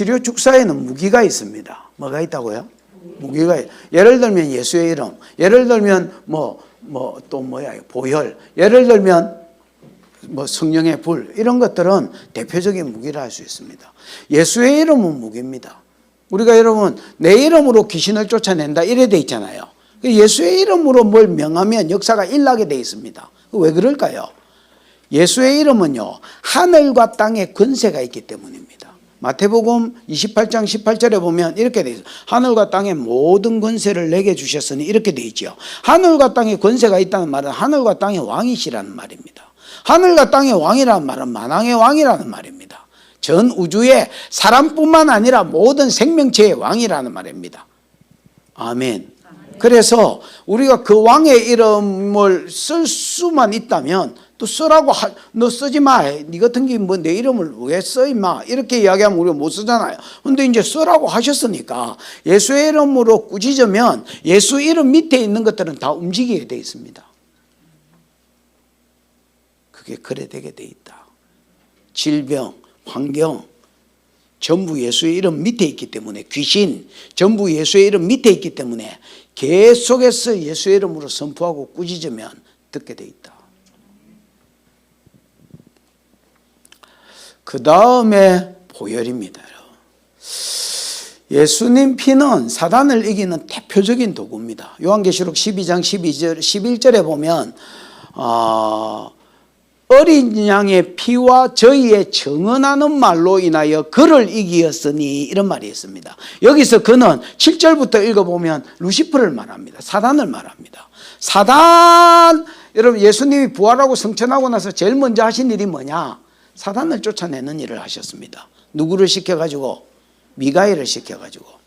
치료 축사에는 무기가 있습니다. 뭐가 있다고요? 무기가 있- 예를 들면 예수의 이름, 예를 들면 뭐 뭐 또 뭐야 보혈, 예를 들면 뭐 성령의 불 이런 것들은 대표적인 무기라 할 수 있습니다. 예수의 이름은 무기입니다. 우리가 여러분 내 이름으로 귀신을 쫓아낸다 이래 돼 있잖아요. 그 예수의 이름으로 뭘 명하면 역사가 일나게 돼 있습니다. 그왜 그럴까요? 예수의 이름은요 하늘과 땅의 권세가 있기 때문입니다. 마태복음 28장 18절에 보면 이렇게 돼 있어요. 하늘과 땅의 모든 권세를 내게 주셨으니 이렇게 돼 있죠. 하늘과 땅의 권세가 있다는 말은 하늘과 땅의 왕이시라는 말입니다. 하늘과 땅의 왕이라는 말은 만왕의 왕이라는 말입니다. 전 우주의 사람뿐만 아니라 모든 생명체의 왕이라는 말입니다. 아멘. 그래서 우리가 그 왕의 이름을 쓸 수만 있다면 또 쓰라고 하, 너 쓰지 마. 네 같은 게 뭐 내 이름을 왜 써 임마. 이렇게 이야기하면 우리가 못 쓰잖아요. 근데 이제 쓰라고 하셨으니까 예수의 이름으로 꾸짖으면 예수 이름 밑에 있는 것들은 다 움직이게 돼 있습니다. 그게 그래 되게 돼 있다. 질병, 환경, 전부 예수의 이름 밑에 있기 때문에 귀신 전부 예수의 이름 밑에 있기 때문에 계속해서 예수의 이름으로 선포하고 꾸짖으면 듣게 돼 있다. 그 다음에 보혈입니다. 예수님 피는 사단을 이기는 대표적인 도구입니다. 요한계시록 12장 12절 11절에 보면 어, 어린 양의 피와 저희의 정언하는 말로 인하여 그를 이기었으니 이런 말이 있습니다. 여기서 그는 7절부터 읽어보면 루시퍼를 말합니다. 사단을 말합니다. 사단 여러분 예수님이 부활하고 성천하고 나서 제일 먼저 하신 일이 뭐냐? 사단을 쫓아내는 일을 하셨습니다. 누구를 시켜가지고 미가엘을 시켜가지고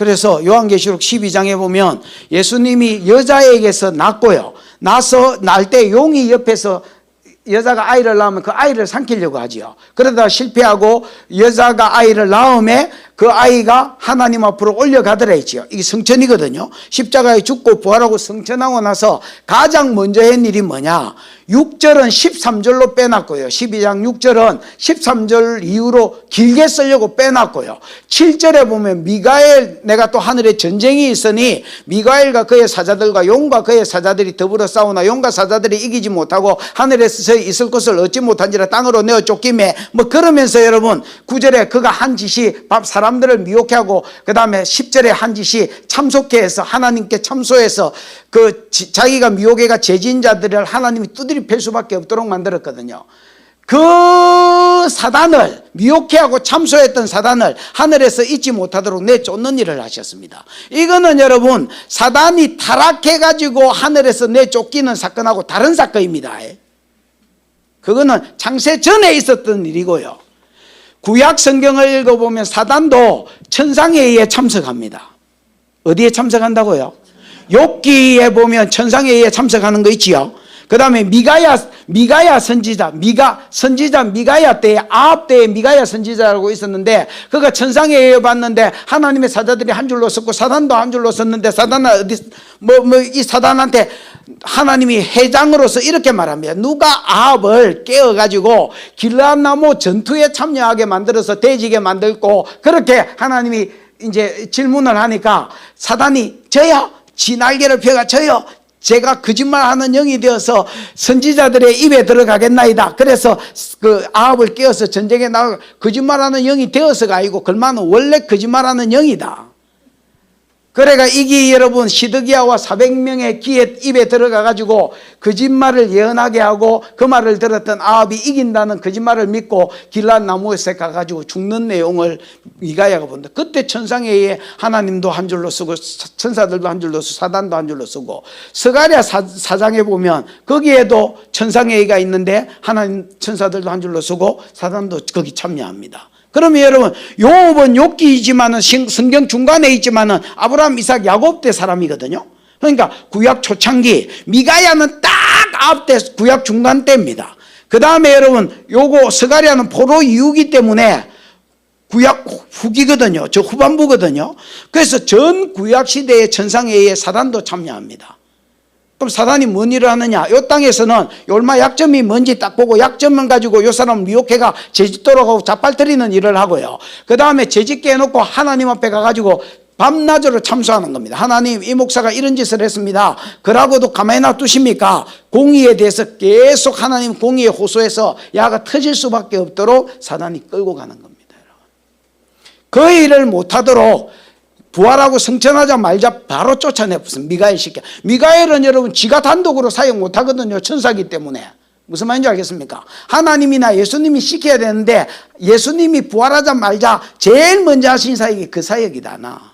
그래서 요한계시록 12장에 보면 예수님이 여자에게서 낳고요. 나서 날 때 용이 옆에서 여자가 아이를 낳으면 그 아이를 삼키려고 하지요. 그러다 실패하고 여자가 아이를 낳음에 그 아이가 하나님 앞으로 올려가더라 했지요. 이게 성천이거든요. 십자가에 죽고 부활하고 성천하고 나서 가장 먼저 한 일이 뭐냐? 6절은 13절로 빼놨고요. 12장 6절은 13절 이후로 길게 쓰려고 빼놨고요. 7절에 보면 미가엘 내가 또 하늘에 전쟁이 있으니 미가엘과 그의 사자들과 용과 그의 사자들이 더불어 싸우나 용과 사자들이 이기지 못하고 하늘에서 있을 것을 얻지 못한지라 땅으로 내어 쫓김에 뭐 그러면서 여러분 9절에 그가 한 짓이 밥 사람 들을 미혹해 하고 그 다음에 10절에 한 짓이 참속해 해서 하나님께 참소해서 그 지- 자기가 미혹해가 죄진 자들을 하나님이 두드리 팰 수밖에 없도록 만들었거든요. 그 사단을 미혹해하고 참소했던 사단을 하늘에서 잊지 못하도록 내쫓는 일을 하셨습니다. 이거는 여러분 사단이 타락해가지고 하늘에서 내쫓기는 사건하고 다른 사건입니다. 그거는 창세 전에 있었던 일이고요. 구약 성경을 읽어보면 사단도 천상에 의해 참석합니다. 어디에 참석한다고요? 욥기에 보면 천상에 의해 참석하는 거 있지요. 그 다음에 미가야, 미가야 선지자, 미가, 선지자 미가야 때에, 아합 때에 미가야 선지자라고 있었는데, 그가 천상에 봤는데, 하나님의 사자들이 한 줄로 섰고, 사단도 한 줄로 섰는데, 사단은 어디, 뭐, 뭐, 이 사단한테 하나님이 회장으로서 이렇게 말합니다. 누가 아합을 깨어가지고, 길라나무 전투에 참여하게 만들어서 대지게 만들고, 그렇게 하나님이 이제 질문을 하니까, 사단이, 저요! 지 날개를 펴가 저요! 제가 거짓말하는 영이 되어서 선지자들의 입에 들어가겠나이다. 그래서 그 아합을 깨어서 전쟁에 나가 거짓말하는 영이 되어서가 아니고 그만은 원래 거짓말하는 영이다. 그래가 이게 여러분 시드기야와 400명의 기에 입에 들어가 가지고 거짓말을 예언하게 하고 그 말을 들었던 아합이 이긴다는 거짓말을 믿고 길란 나무에서 가 가지고 죽는 내용을 미가야가 본다. 그때 천상에 의해 하나님도 한 줄로 쓰고 천사들도 한 줄로 쓰고 사단도 한 줄로 쓰고 스가랴 사, 사장에 보면 거기에도 천상에 의가 있는데 하나님 천사들도 한 줄로 쓰고 사단도 거기 참여합니다. 그러면 여러분 요업은 욥기이지만은 신- 성경 중간에 있지만은 아브라함, 이삭, 야곱 때 사람이거든요. 그러니까 구약 초창기 미가야는 딱 앞때 구약 중간 때입니다. 그 다음에 여러분 요거 스가랴는 포로 이후기 때문에 구약 후기거든요. 저 후반부거든요. 그래서 전 구약 시대의 천상에 의해 사단도 참여합니다. 그럼 사단이 뭔 일을 하느냐? 요 땅에서는 얼마 약점이 뭔지 딱 보고 약점만 가지고 요 사람 미혹해가 제짓도록 하고 자빨뜨리는 일을 하고요. 그 다음에 제짓게 해놓고 하나님 앞에 가가지고 밤낮으로 참수하는 겁니다. 하나님 이 목사가 이런 짓을 했습니다. 그러고도 가만히 놔두십니까? 공의에 대해서 계속 하나님 공의에 호소해서 야가 터질 수밖에 없도록 사단이 끌고 가는 겁니다. 그 일을 못하도록 부활하고 성천하자 말자 바로 쫓아내버렸습니다. 미가엘 시켜. 미가엘은 여러분 지가 단독으로 사용 못하거든요. 천사기 때문에. 무슨 말인지 알겠습니까? 하나님이나 예수님이 시켜야 되는데 예수님이 부활하자 말자 제일 먼저 하신 사역이 그 사역이다 나.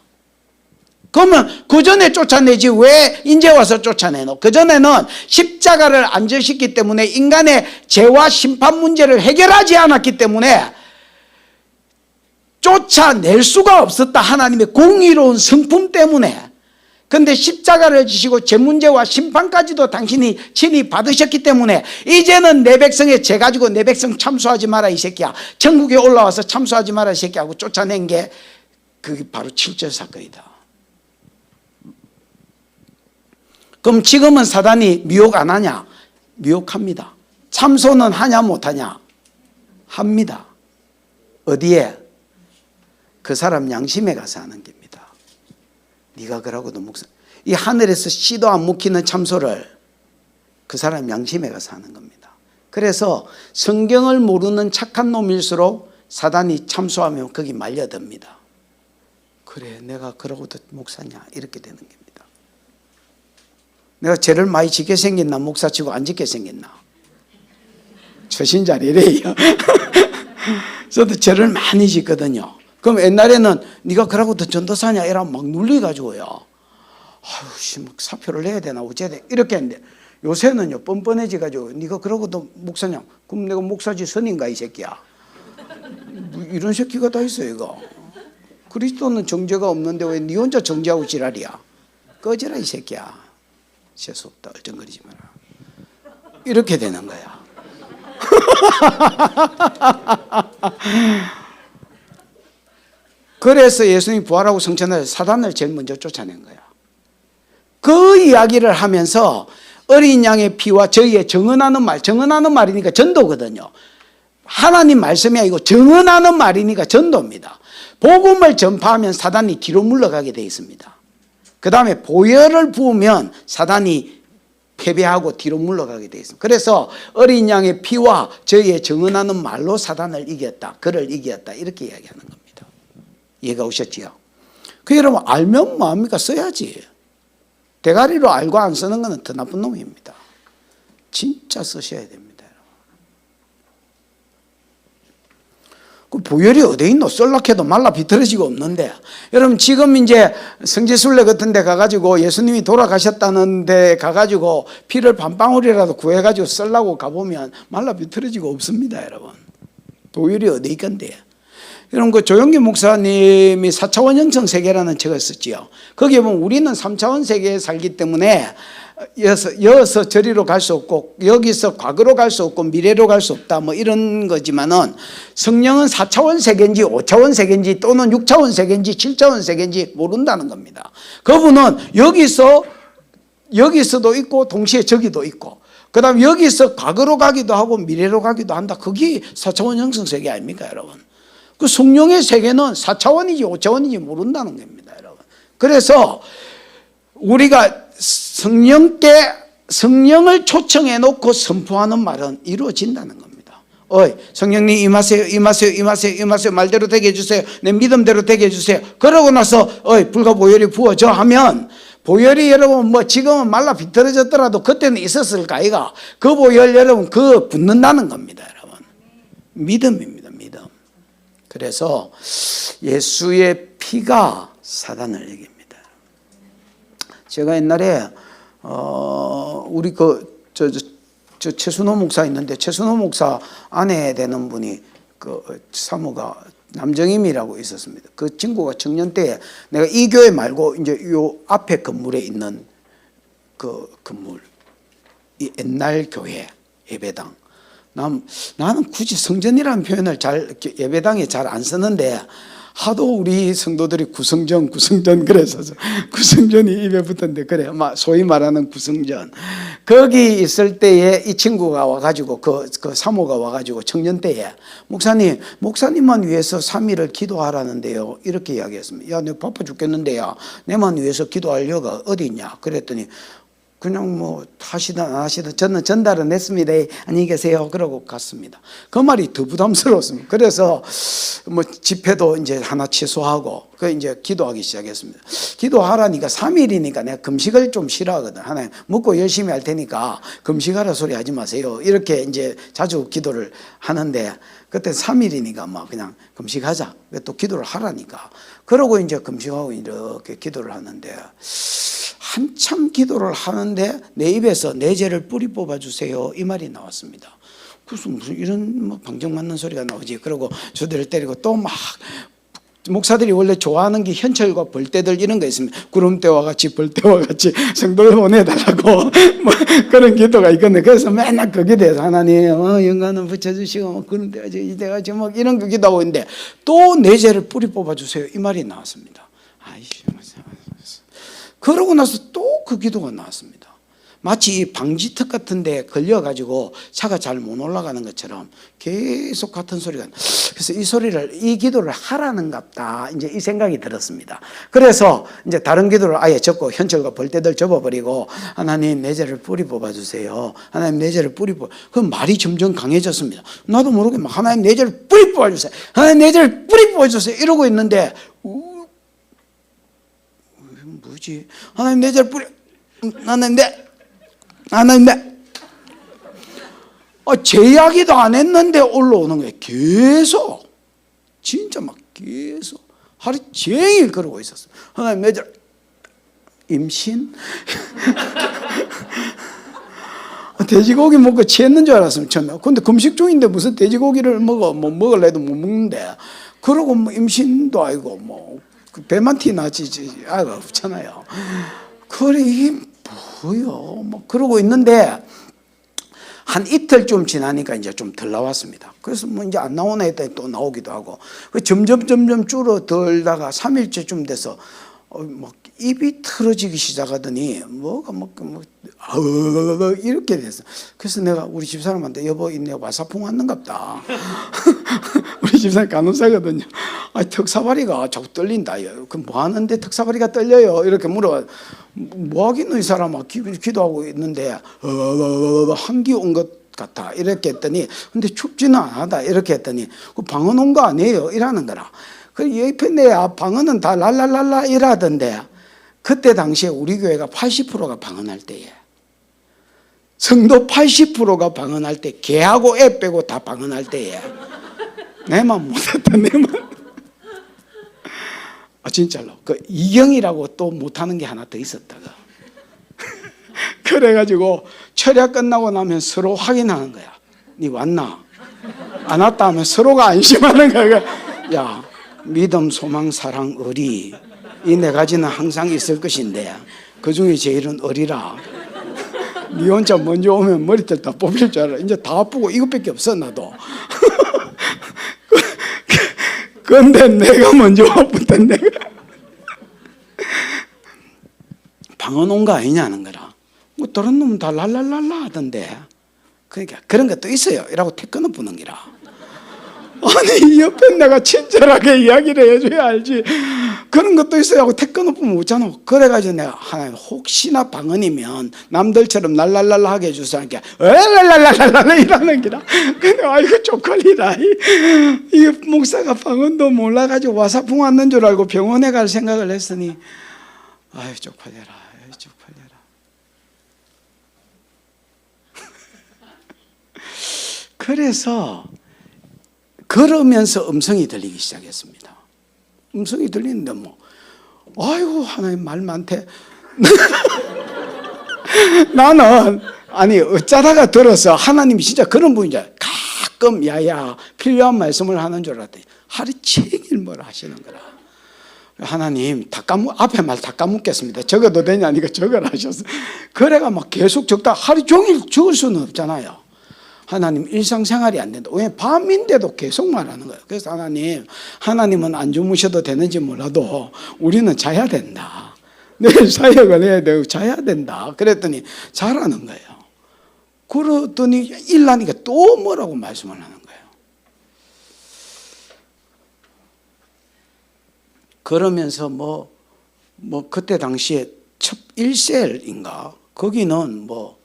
그러면 그 전에 쫓아내지 왜 이제 와서 쫓아내노? 그 전에는 십자가를 안 지셨기 때문에 인간의 죄와 심판 문제를 해결하지 않았기 때문에 쫓아낼 수가 없었다. 하나님의 공의로운 성품 때문에. 근데 십자가를 지시고 제 문제와 심판까지도 당신이 친히 받으셨기 때문에 이제는 내 백성의 죄 가지고 내 백성 참수하지 마라 이 새끼야. 천국에 올라와서 참수하지 마라 이 새끼 하고 쫓아낸 게 그게 바로 7절 사건이다. 그럼 지금은 사단이 미혹 안 하냐? 미혹합니다. 참소는 하냐 못하냐? 합니다. 어디에? 그 사람 양심에 가서 하는 겁니다. 네가 그러고도 목사 이 하늘에서 씨도 안 묵히는 참소를 그 사람 양심에 가서 하는 겁니다. 그래서 성경을 모르는 착한 놈일수록 사단이 참소하면 거기 말려듭니다. 그래 내가 그러고도 목사냐 이렇게 되는 겁니다. 내가 죄를 많이 짓게 생겼나 목사 치고 안 짓게 생겼나 처신자리래요. 저도 죄를 많이 짓거든요. 그럼 옛날에는 네가 그러고도 전도사냐 이러면 막 눌리가지고요. 아유 씨, 막 사표를 내야 되나 어째야 돼 이렇게 했는데 요새는요 뻔뻔해지가지고 네가 그러고도 목사냐 그럼 내가 목사지 선인가 이 새끼야. 뭐 이런 새끼가 다 있어 이거. 그리스도는 정죄가 없는데 왜 네 혼자 정죄하고 지랄이야? 꺼져라 이 새끼야. 재수 없다 얼쩡거리지 마라. 이렇게 되는 거야. 그래서 예수님이 부활하고 성천할 사단을 제일 먼저 쫓아낸 거야. 그 이야기를 하면서 어린 양의 피와 저희의 정언하는 말, 정언하는 말이니까 전도거든요. 하나님 말씀이 아니고 정언하는 말이니까 전도입니다. 복음을 전파하면 사단이 뒤로 물러가게 되어 있습니다. 그 다음에 보혈을 부으면 사단이 패배하고 뒤로 물러가게 되어 있습니다. 그래서 어린 양의 피와 저희의 정언하는 말로 사단을 이겼다. 그를 이겼다. 이렇게 이야기하는 겁니다. 이해가 오셨지요? 그 여러분 알면 뭐합니까? 써야지. 대가리로 알고 안 쓰는 것은 더 나쁜 놈입니다. 진짜 쓰셔야 됩니다. 그 보혈이 어디 있노? 썰락해도 말라 비틀어지고 없는데. 여러분 지금 이제 성지순례 같은 데 가가지고 예수님이 돌아가셨다는 데 가가지고 피를 반방울이라도 구해가지고 썰라고 가보면 말라 비틀어지고 없습니다, 여러분. 보혈이 어디 있건데. 여러분 그 조영기 목사님이 4차원 형성 세계라는 책을 썼지요. 거기에 보면 우리는 3차원 세계에 살기 때문에 여기서, 여기서 저리로 갈 수 없고 여기서 과거로 갈 수 없고 미래로 갈 수 없다 뭐 이런 거지만은 성령은 4차원 세계인지 5차원 세계인지 또는 6차원 세계인지 7차원 세계인지 모른다는 겁니다. 그분은 여기서 여기서도 있고 동시에 저기도 있고 그 다음 여기서 과거로 가기도 하고 미래로 가기도 한다. 그게 4차원 형성 세계 아닙니까 여러분? 그 성령의 세계는 4차원인지 5차원인지 모른다는 겁니다, 여러분. 그래서 우리가 성령께 성령을 초청해 놓고 선포하는 말은 이루어진다는 겁니다. 어이, 성령님 임하세요, 임하세요, 임하세요, 임하세요. 말대로 되게 해주세요. 내 믿음대로 되게 해주세요. 그러고 나서, 어이, 불과 보혈이 부어져 하면 보혈이 여러분 뭐 지금은 말라 비틀어졌더라도 그때는 있었을 까이가 그 보혈 여러분 그 붙는다는 겁니다, 여러분. 믿음입니다, 믿음. 그래서 예수의 피가 사단을 이깁니다. 제가 옛날에 어 우리 그저 저, 저 최순호 목사 있는데 최순호 목사 아내 되는 분이 그 사모가 남정임이라고 있었습니다. 그 친구가 청년 때 내가 이 교회 말고 이제 요 앞에 건물에 있는 그 건물 이 옛날 교회 예배당 난, 나는 굳이 성전이라는 표현을 잘 예배당에 잘 안 쓰는데 하도 우리 성도들이 구성전 구성전 그래서 구성전이 입에 붙었는데 그래. 막 소위 말하는 구성전. 거기 있을 때에 이 친구가 와가지고 그, 그 사모가 와가지고 청년 때에 목사님 목사님만 위해서 3일을 기도하라는데요. 이렇게 이야기했습니다. 야내 바빠 죽겠는데요. 내만 위해서 여가 어디 있냐? 그랬더니 그냥 뭐 하시든 안 하시든 저는 전달은 했습니다. 안녕히 계세요. 그러고 갔습니다. 그 말이 더 부담스러웠습니다. 그래서 뭐 집회도 이제 하나 취소하고 그 이제 기도하기 시작했습니다. 기도하라니까 3일이니까 내가 금식을 좀 싫어하거든. 하나님 먹고 열심히 할 테니까 금식하라 소리 하지 마세요. 이렇게 이제 자주 기도를 하는데 그때 3일이니까 막 그냥 금식하자. 또 기도를 하라니까. 그러고 이제 금식하고 이렇게 기도를 하는데 한참 기도를 하는데 내 입에서 내 죄를 뿌리 뽑아 주세요 이 말이 나왔습니다. 그래서 무슨 이런 뭐 방정 맞는 소리가 나오지? 그러고 주들을 때리고 또 막 목사들이 원래 좋아하는 게 현철과 벌떼들 이런 거 있습니다. 구름대와 같이 벌떼와 같이 성도를 보내달라고 뭐 그런 기도가 있거든요. 그래서 맨날 거기에 대해서 하나님 어, 영광을 붙여주시고 뭐 구름대가 이대가 막 이런 거 기도하고 있는데 또 내 죄를 뿌리 뽑아주세요 이 말이 나왔습니다. 아이씨 그러고 나서 또 그 기도가 나왔습니다. 마치 이 방지턱 같은 데 걸려가지고 차가 잘 못 올라가는 것처럼 계속 같은 소리가 나. 그래서 이 소리를, 이 기도를 하라는 갑다. 이제 이 생각이 들었습니다. 그래서 이제 다른 기도를 아예 접고 현철과 벌떼들 접어버리고 하나님 내 죄를 뿌리 뽑아주세요. 하나님 내 죄를 뿌리 뽑아. 그 말이 점점 강해졌습니다. 나도 모르게 막 하나님 내 죄를 뿌리 뽑아주세요. 하나님 내 죄를 뿌리 뽑아주세요. 이러고 있는데 우, 뭐지? 하나님 내 죄를 뿌리 하나님 내 하나님 내 아, 제 이야기도 안 했는데 올라오는 거예요. 계속 진짜 막 계속 하루 종일 그러고 있었어요. 하나님 내 죄를 임신 돼지고기 먹고 취했는 줄 알았으면 처음에. 근데 금식 중인데 무슨 돼지고기를 먹어 뭐 먹을래도 못 먹는데 그러고 뭐 임신도 아니고 뭐그 배만 티 나지 아가 없잖아요. 그래 이게 뭐요? 뭐 그러고 있는데 한 이틀쯤 지나니까 이제 좀 덜 나왔습니다. 그래서 뭐 이제 안 나오나 했더니 또 나오기도 하고 그 점점 점점 줄어들다가 3일째쯤 돼서 어, 막 입이 틀어지기 시작하더니 뭐가 뭐, 뭐 어, 이렇게 됐어. 그래서 내가 우리 집사람한테 여보 이내 와사풍 왔는갑다. 우리 집사람 간호사거든요. 아 턱사바리가 자꾸 떨린다. 그럼 뭐 하는데 턱사바리가 떨려요? 이렇게 물어. 뭐 하겠노 이 사람아 기, 기도하고 있는데 어, 한기 온 것 같아. 이렇게 했더니 근데 춥지는 않다. 이렇게 했더니 그 방언 온 거 아니에요? 이라는 거라. 그 옆에 내 방언은 다 랄랄랄라 이라던데 그때 당시에 우리 교회가 80%가 방언할 때에 성도 80%가 방언할 때 개하고 애 빼고 다 방언할 때에 내만 못했다 내만 아 진짜로. 그 이경이라고 또 못하는 게 하나 더 있었다가. 그래가지고 철야 끝나고 나면 서로 확인하는 거야. 니 왔나? 안 왔다 하면 서로가 안심하는 거야. 야 믿음 소망 사랑 의리. 이 네 가지는 항상 있을 것인데 그 중에 제일은 의리라. 니 혼자 먼저 오면 머리털 다 뽑힐 줄 알아. 이제 다 아프고 이것밖에 없어 나도. 근데 내가 먼저 와붙던 내가 방언 온 거 아니냐는 거라. 뭐 다른 놈은 다 랄랄랄라 하던데. 그러니까 그런 것도 있어요. 이라고 태권을 부는 기라. 아니 옆에 내가 친절하게 이야기를 해줘야 알지 그런 것도 있어요 하고 태권 높으면 웃잖아. 그래가지고 내가 하나님 혹시나 방언이면 남들처럼 랄랄랄라 하게 해주세요. 하니까 랄랄랄랄랄라 이러는 기라. 근데 아이고 쪽팔리라 이 목사가 방언도 몰라가지고 와사풍 왔는 줄 알고 병원에 갈 생각을 했으니 아이 쪽팔려라 아이 쪽팔려라 그래서 걸으면서 음성이 들리기 시작했습니다. 음성이 들리는데 뭐 아이고 하나님 말 많대. 나는 아니 어쩌다가 들어서 하나님이 진짜 그런 분이죠. 가끔 야야 필요한 말씀을 하는 줄 알았더니 하루 종일 뭘 하시는 거라. 하나님 다 까먹 앞에 말 다 까먹겠습니다. 적어도 되냐니까 적어라 하셨어. 그래가 막 계속 적다 하루 종일 적을 수는 없잖아요. 하나님 일상생활이 안 된다. 왜 밤인데도 계속 말하는 거예요. 그래서 하나님, 하나님은 안 주무셔도 되는지 몰라도 우리는 자야 된다. 내일 사역을 해야 되고 자야 된다. 그랬더니 자라는 거예요. 그러더니 일나니까 또 뭐라고 말씀을 하는 거예요. 그러면서 뭐, 뭐, 그때 당시에 첫 1셀인가? 거기는 뭐,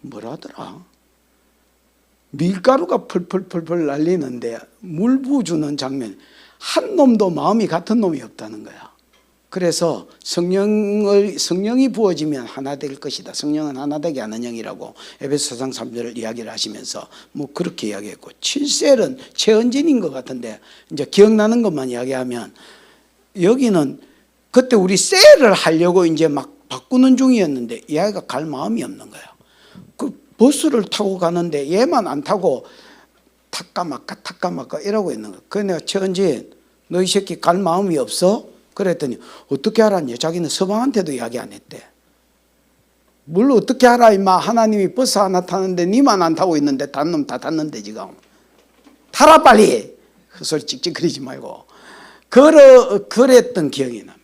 뭐라더라? 밀가루가 펄펄펄펄 날리는데 물 부어주는 장면. 한 놈도 마음이 같은 놈이 없다는 거야. 그래서 성령을 성령이 부어지면 하나 될 것이다. 성령은 하나 되게 하는 영이라고 에베소 4장 3절을 이야기를 하시면서 뭐 그렇게 이야기했고 7셀은 최은진인 것 같은데 이제 기억나는 것만 이야기하면 여기는 그때 우리 셀을 하려고 이제 막 바꾸는 중이었는데 이 아이가 갈 마음이 없는 거야. 그 버스를 타고 가는데 얘만 안 타고 탁까 막까 탁까 막까 이러고 있는 거야. 그래 내가 최은진 너 이 새끼 갈 마음이 없어? 그랬더니 어떻게 알았냐? 자기는 서방한테도 이야기 안 했대. 뭘 어떻게 알아 임마 하나님이 버스 하나 타는데 니만 안 타고 있는데 단 놈 다 탔는데 지금 타라 빨리 헛소리 찍찍거리지 말고 그러, 그랬던 기억이 납니다.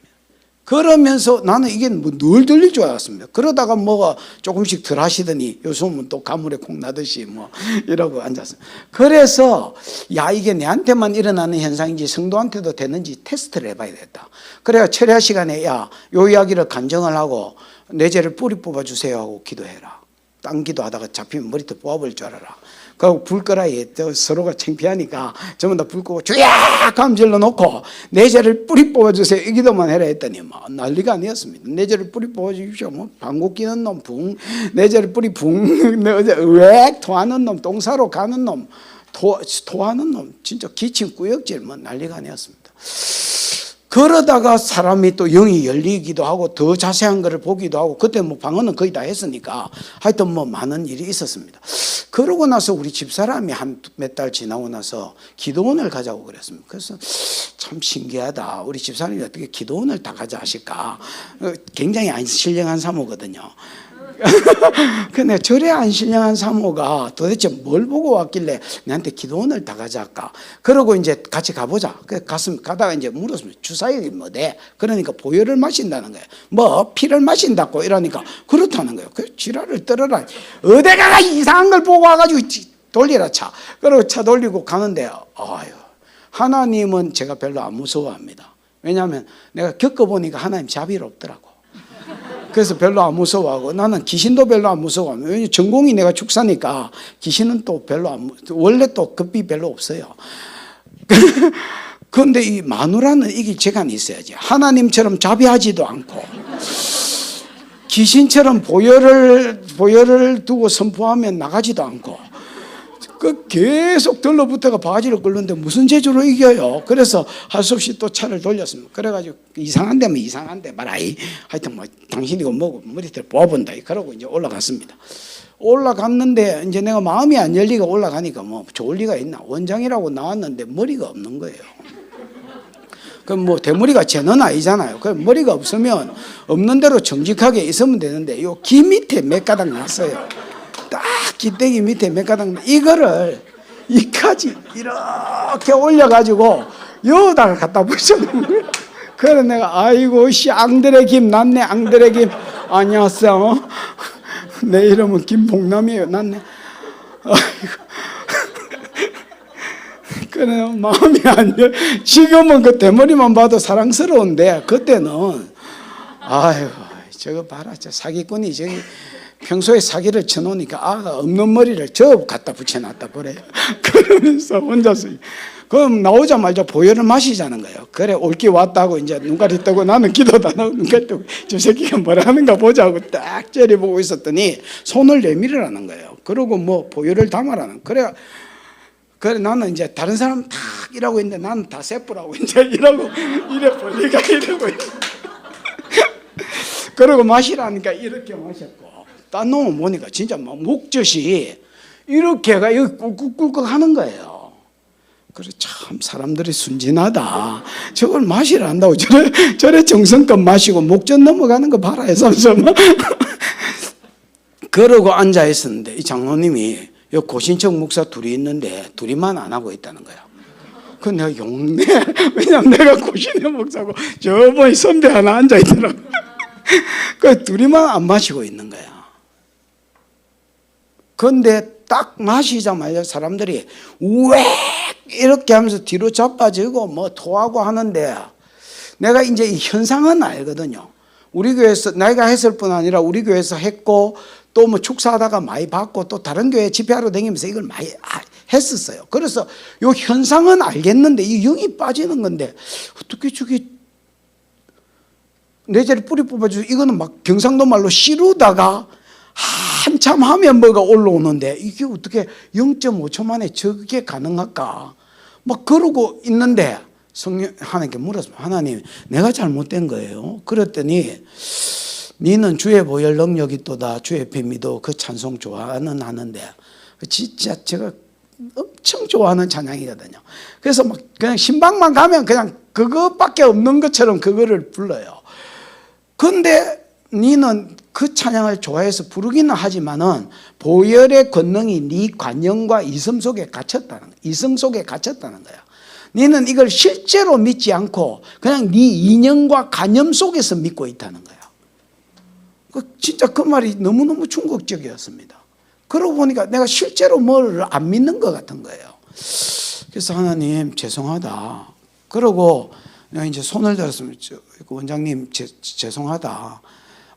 그러면서 나는 이게 뭐 늘 들릴 줄 알았습니다. 그러다가 뭐가 조금씩 덜 하시더니 요즘은 또 가물에 콩 나듯이 뭐 이러고 앉았어요. 그래서 야 이게 내한테만 일어나는 현상인지 성도한테도 되는지 테스트를 해봐야 겠다 그래야 철야 시간에 야 요 이야기를 간정을 하고 내 죄를 뿌리 뽑아주세요 하고 기도해라. 딴 기도하다가 잡히면 머리도 뽑아버릴 줄 알아라. 그리고 불 해. 저 서로가 창피하니까 전부 다 불 끄고 주야! 감 질러 놓고 내 죄를 뿌리 뽑아주세요. 이 기도만 해라 했더니 뭐 난리가 아니었습니다. 내 죄를 뿌리 뽑아주십시오. 뭐 방귀 끼는 놈 붕, 내 죄를 뿌리 붕, 으액 토하는 놈, 똥사로 가는 놈, 토, 토하는 놈, 진짜 기침 꾸역질 뭐 난리가 아니었습니다. 그러다가 사람이 또 영이 열리기도 하고 더 자세한 것을 보기도 하고 그때 뭐 방언은 거의 다 했으니까 하여튼 뭐 많은 일이 있었습니다. 그러고 나서 우리 집사람이 한 몇 달 지나고 나서 기도원을 가자고 그랬습니다. 그래서 참 신기하다. 우리 집사람이 어떻게 기도원을 다 가자 하실까? 어, 굉장히 안 신령한 사모거든요. 근데 절에 안 신령한 사모가 도대체 뭘 보고 왔길래 내한테 기도원을 다 가자 할까? 그러고 이제 같이 가보자. 그 갔으면 가다가 이제 물었습니다. 주사역이 뭐대? 그러니까 보혈을 마신다는 거예요. 뭐 피를 마신다고 이러니까 그렇다는 거예요. 그 지랄을 떨어라. 어디가 이상한 걸 보고 와가지고 돌리라 차. 그리고 차 돌리고 가는데 아유 하나님은 제가 별로 안 무서워합니다. 왜냐하면 내가 겪어보니까 하나님 자비롭더라고. 그래서 별로 안 무서워하고 나는 귀신도 별로 안 무서워하고 전공이 내가 축사니까 귀신은 또 별로 안 무- 원래 또 급비 별로 없어요. 그런데 이 마누라는 이길 재간이 있어야지. 하나님처럼 자비하지도 않고 귀신처럼 보혈을 보혈을 두고 선포하면 나가지도 않고 그 계속 들러붙어가 바지를 끓는데 무슨 재주로 이겨요? 그래서 할 수 없이 또 차를 돌렸습니다. 그래가지고 이상한 데면 이상한데 말아이. 하여튼 뭐 당신이 이거 뭐고 머리들 뽑아본다. 그러고 이제 올라갔습니다. 올라갔는데 이제 내가 마음이 안 열리가 올라가니까 뭐 좋을 리가 있나? 원장이라고 나왔는데 머리가 없는 거예요. 그럼 뭐 대머리가 쟤는 아니잖아요. 그 머리가 없으면 없는 대로 정직하게 있으면 되는데 요 귀 밑에 몇 가닥 났어요. 딱 기대기 밑에 몇 가닥 나- 이거를 이까지 이렇게 올려가지고 여기다가 갖다 붙여놓은 거예요. 그래 내가 아이고 씨 앙드레 김 났네 앙드레 김 안녕하세요. 내 이름은 김봉남이에요. 났네. 그래 마음이 안 열. 지금은 그 대머리만 봐도 사랑스러운데 그때는 아유 저거 봐라 저 사기꾼이 저기 평소에 사기를 쳐놓으니까 아가 없는 머리를 저 갖다 붙여놨다 버려요. 그러면서 혼자서 그럼 나오자마자 보혈을 마시자는 거예요. 그래 올기 왔다고 이제 눈가리 뜨고 나는 기도도 안 하고 눈가리 뜨고 저 새끼가 뭐라 하는가 보자고 딱 째려보고 있었더니 손을 내밀으라는 거예요. 그러고 뭐 보혈을 담아라는 그래 그래 나는 이제 다른 사람 다 이러고 있는데 나는 다 세뿌라고 이제 이러고 이래 벌리가 이러고 있- 그러고 마시라니까 이렇게 마셨고 딴 놈은 보니까 진짜 막 목젖이 이렇게가 여기 꿀꿀꿀꺽 하는 거예요. 그래 참 사람들이 순진하다. 저걸 마시라 한다고 저래 저래 정성껏 마시고 목젖 넘어가는 거 봐라 해서 좀 그러고 앉아 있었는데 이 장로님이 여 고신청 목사 둘이 있는데 둘이만 안 하고 있다는 거야. 그 내가 용내 왜냐면 내가 고신의 목사고 저번에 선배 하나 앉아 있더라고. 그 둘이만 안 마시고 있는 거야. 그런데 딱 마시자마자 사람들이 왜 이렇게 하면서 뒤로 자빠지고 뭐 토하고 하는데 내가 이제 이 현상은 알거든요. 우리 교회에서 내가 했을 뿐 아니라 우리 교회에서 했고 또 뭐 축사하다가 많이 받고 또 다른 교회 집회하러 다니면서 이걸 많이 아- 했었어요. 그래서 요 현상은 알겠는데 이 영이 빠지는 건데 어떻게 저게 내 자리 뿌리 뽑아주고 이거는 막 경상도 말로 씨루다가 한참 하면 뭐가 올라오는데 이게 어떻게 0.5초 만에 저게 가능할까? 막 그러고 있는데 성령 하나님께 물었습니다. 하나님, 내가 잘못된 거예요. 그랬더니 니는 주의 보혈 능력이 또다 주의 뱀이도 그 찬송 좋아는 하는데 진짜 제가 엄청 좋아하는 찬양이거든요. 그래서 막 그냥 신방만 가면 그냥 그것밖에 없는 것처럼 그거를 불러요. 근데 니는 그 찬양을 좋아해서 부르기는 하지만은 보혈의 권능이 네 관념과 이성 속에 갇혔다는. 이성 속에 갇혔다는 거야. 니는 이걸 실제로 믿지 않고 그냥 네 인연과 관념 속에서 믿고 있다는 거야. 그 진짜 그 말이 너무너무 충격적이었습니다. 그러고 보니까 내가 실제로 뭘 안 믿는 것 같은 거예요. 그래서 하나님 죄송하다. 그러고 내가 이제 손을 들었으면 저, 그 원장님 제, 죄송하다.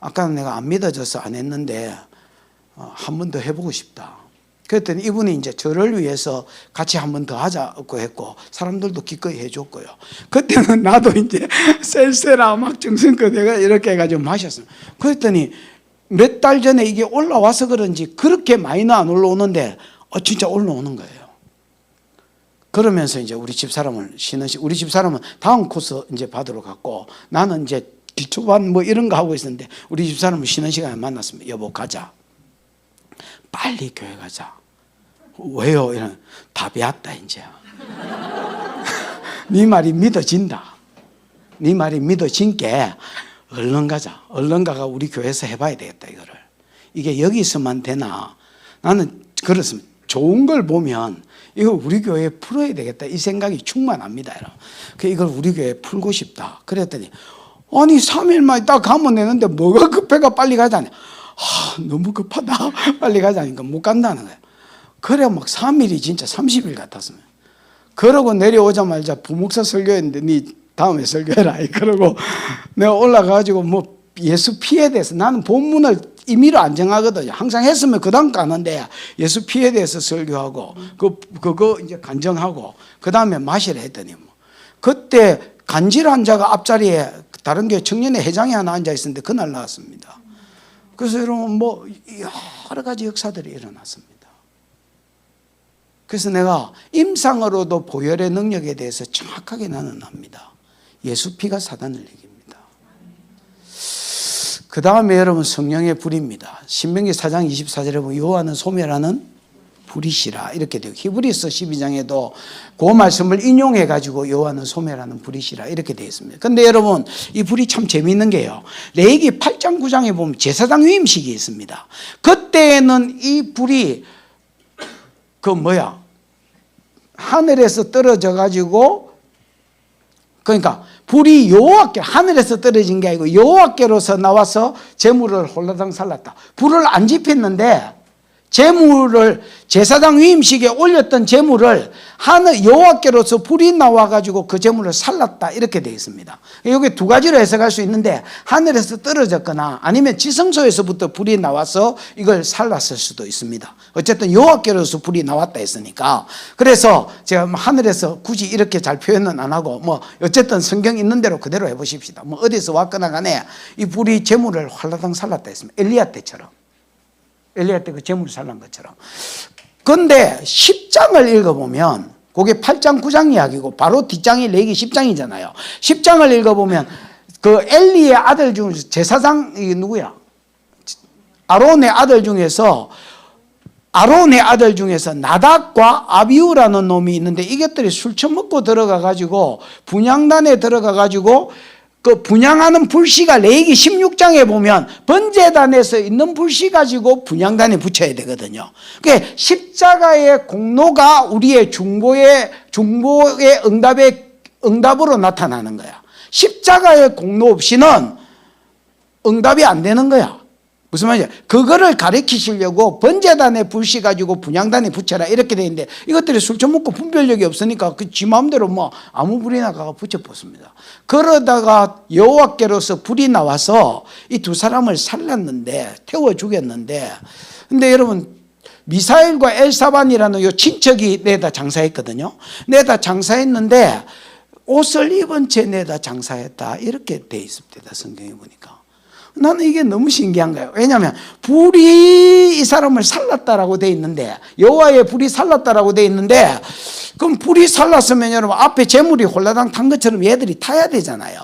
아까는 내가 안 믿어져서 안 했는데 어, 한번 더 해보고 싶다. 그랬더니 이분이 이제 저를 위해서 같이 한 번 더 하자고 했고 사람들도 기꺼이 해줬고요. 그때는 나도 이제 셀세라 막 정성껏 내가 이렇게 해가지고 마셨어요. 그랬더니 몇 달 전에 이게 올라와서 그런지 그렇게 많이는 안 올라오는데 어, 진짜 올라오는 거예요. 그러면서 이제 우리 집 사람을 쉬는 시 우리 집 사람은 다음 코스 이제 받으러 갔고 나는 이제 기초반 뭐 이런 거 하고 있었는데 우리 집 사람을 쉬는 시간에 만났습니다. 여보 가자. 빨리 교회 가자. 왜요? 이런 답이 왔다 이제. 네 말이 믿어진다. 네 말이 믿어진 게 얼른 가자. 얼른 가가 우리 교회에서 해봐야 되겠다 이거를. 이게 여기서만 되나? 나는 그렇습니다. 좋은 걸 보면 이거 우리 교회에 풀어야 되겠다 이 생각이 충만합니다. 그 이걸 우리 교회에 풀고 싶다. 그랬더니 아니 3일만 있다 가면 되는데 뭐가 급해가 빨리 가자니. 아, 너무 급하다. 빨리 가자니까 못 간다는 거예요. 그래 막 3일이 진짜 30일 같았습니다. 그러고 내려오자마자 부목사 설교했는데 니 다음에 설교해라. 그러고 내가 올라가가지고 뭐 예수 피에 대해서 나는 본문을 임의로 안 정하거든요. 항상 했으면 그 다음 가는데 예수 피에 대해서 설교하고 그, 그거 이제 간정하고 그 다음에 마시라 했더니 뭐. 그때 간질 환자가 앞자리에 다른 교회 청년회 회장이 하나 앉아 있었는데 그날 나왔습니다. 그래서 여러분 뭐 여러 가지 역사들이 일어났습니다. 그래서 내가 임상으로도 보혈의 능력에 대해서 정확하게 나는 압니다. 예수 피가 사단을 이깁니다. 그 다음에 여러분 성령의 불입니다. 신명기 4장 24절에 보면 여호와는 소멸하는 불이시라 이렇게 되고 히브리서 12장에도 그 말씀을 인용해 가지고 여호와는 소멸하는 불이시라 이렇게 되어 있습니다. 근데 여러분 이 불이 참 재미있는 게요. 레이기 8장 9장에 보면 제사장 위임식이 있습니다. 그때는 이 불이 그 뭐야 하늘에서 떨어져 가지고 그러니까 불이 여호와께 하늘에서 떨어진 게 아니고 여호와께로서 나와서 재물을 홀라당 살랐다. 불을 안 지폈는데 재물을 제사장 위임식에 올렸던 재물을 하늘 여호와께로서 불이 나와 가지고 그 재물을 살랐다 이렇게 되어 있습니다. 여기 두 가지로 해석할 수 있는데 하늘에서 떨어졌거나 아니면 지성소에서부터 불이 나와서 이걸 살랐을 수도 있습니다. 어쨌든 여호와께로서 불이 나왔다 했으니까 그래서 제가 뭐 하늘에서 굳이 이렇게 잘 표현은 안 하고 뭐 어쨌든 성경 있는 대로 그대로 해보십시다. 뭐 어디서 왔거나 간에 이 불이 재물을 활라당 살랐다 했습니다. 엘리야 때처럼. 엘리야 때 그 재물 살란 것처럼. 근데 10장을 읽어보면 그게 8장 9장 이야기고 바로 뒷장이 레기 10장이잖아요. 10장을 읽어보면 그 엘리의 아들 중에서 제사장 이게 누구야? 아론의 아들 중에서 아론의 아들 중에서 나닥과 아비우라는 놈이 있는데 이것들이 술 처먹고 들어가 가지고 분양단에 들어가 가지고 그 분양하는 불씨가 레이기 16장에 보면 번제단에서 있는 불씨 가지고 분양단에 붙여야 되거든요. 그 십자가의 공로가 우리의 중보의 중보의 응답의 응답으로 나타나는 거야. 십자가의 공로 없이는 응답이 안 되는 거야. 무슨 말이야? 그거를 가르치시려고 번제단에 불씨 가지고 분양단에 붙여라 이렇게 돼 있는데 이것들이 술 처먹고 분별력이 없으니까 그 지 마음대로 뭐 아무 불이나 가가 붙여봤습니다. 그러다가 여호와께로서 불이 나와서 이 두 사람을 살랐는데 태워 죽였는데 근데 여러분 미사일과 엘사반이라는 요 친척이 내다 장사했거든요. 내다 장사했는데 옷을 입은 채 내다 장사했다 이렇게 돼 있습니다. 성경에 보니까. 나는 이게 너무 신기한 거예요. 왜냐하면 불이 이 사람을 살랐다라고 돼 있는데 여호와의 불이 살랐다라고 돼 있는데 그럼 불이 살랐으면 여러분 앞에 재물이 홀라당 탄 것처럼 얘들이 타야 되잖아요.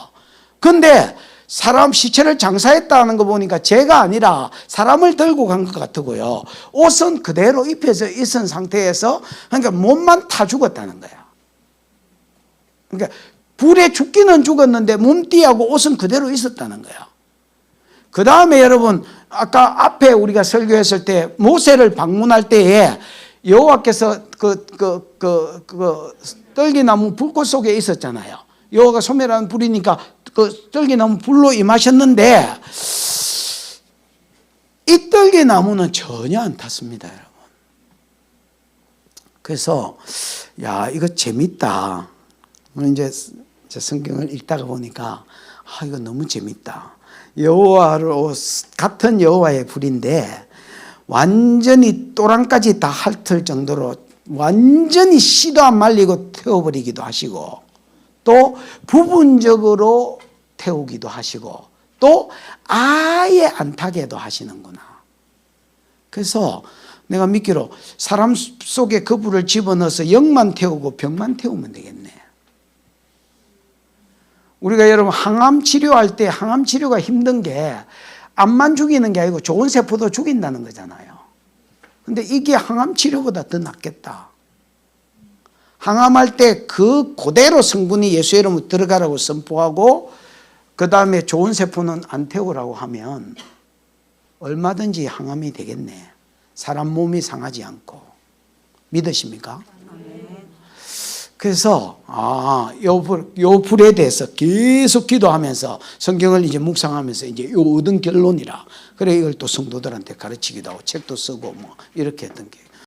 근데 사람 시체를 장사했다는 거 보니까 죄가 아니라 사람을 들고 간 것 같고요. 옷은 그대로 입혀져 있은 상태에서 그러니까 몸만 타 죽었다는 거야. 그러니까 불에 죽기는 죽었는데 몸띠하고 옷은 그대로 있었다는 거야. 그 다음에 여러분 아까 앞에 우리가 설교했을 때 모세를 방문할 때에 여호와께서 그 그 그 그 떨기나무 불꽃 속에 있었잖아요. 여호와가 소멸하는 불이니까 그 떨기나무 불로 임하셨는데 이 떨기나무는 전혀 안 탔습니다, 여러분. 그래서 야 이거 재밌다. 이제 성경을 읽다가 보니까 아 이거 너무 재밌다. 여호와로 같은 여호와의 불인데 완전히 또랑까지 다 핥을 정도로 완전히 씨도 안 말리고 태워버리기도 하시고 또 부분적으로 태우기도 하시고 또 아예 안 타게도 하시는구나. 그래서 내가 믿기로 사람 속에 그 불을 집어넣어서 영만 태우고 병만 태우면 되겠네. 우리가 여러분 항암 치료할 때 항암 치료가 힘든 게 암만 죽이는 게 아니고 좋은 세포도 죽인다는 거잖아요. 근데 이게 항암 치료보다 더 낫겠다. 항암할 때 그 그대로 성분이 예수 이름으로 들어가라고 선포하고 그 다음에 좋은 세포는 안 태우라고 하면 얼마든지 항암이 되겠네. 사람 몸이 상하지 않고 믿으십니까? 그래서 아, 요, 불, 요 불에 대해서 계속 기도하면서 성경을 이제 묵상하면서 이제 요 얻은 결론이라. 그래 이걸 또 성도들한테 가르치기도 하고 책도 쓰고 뭐 이렇게 했던 게.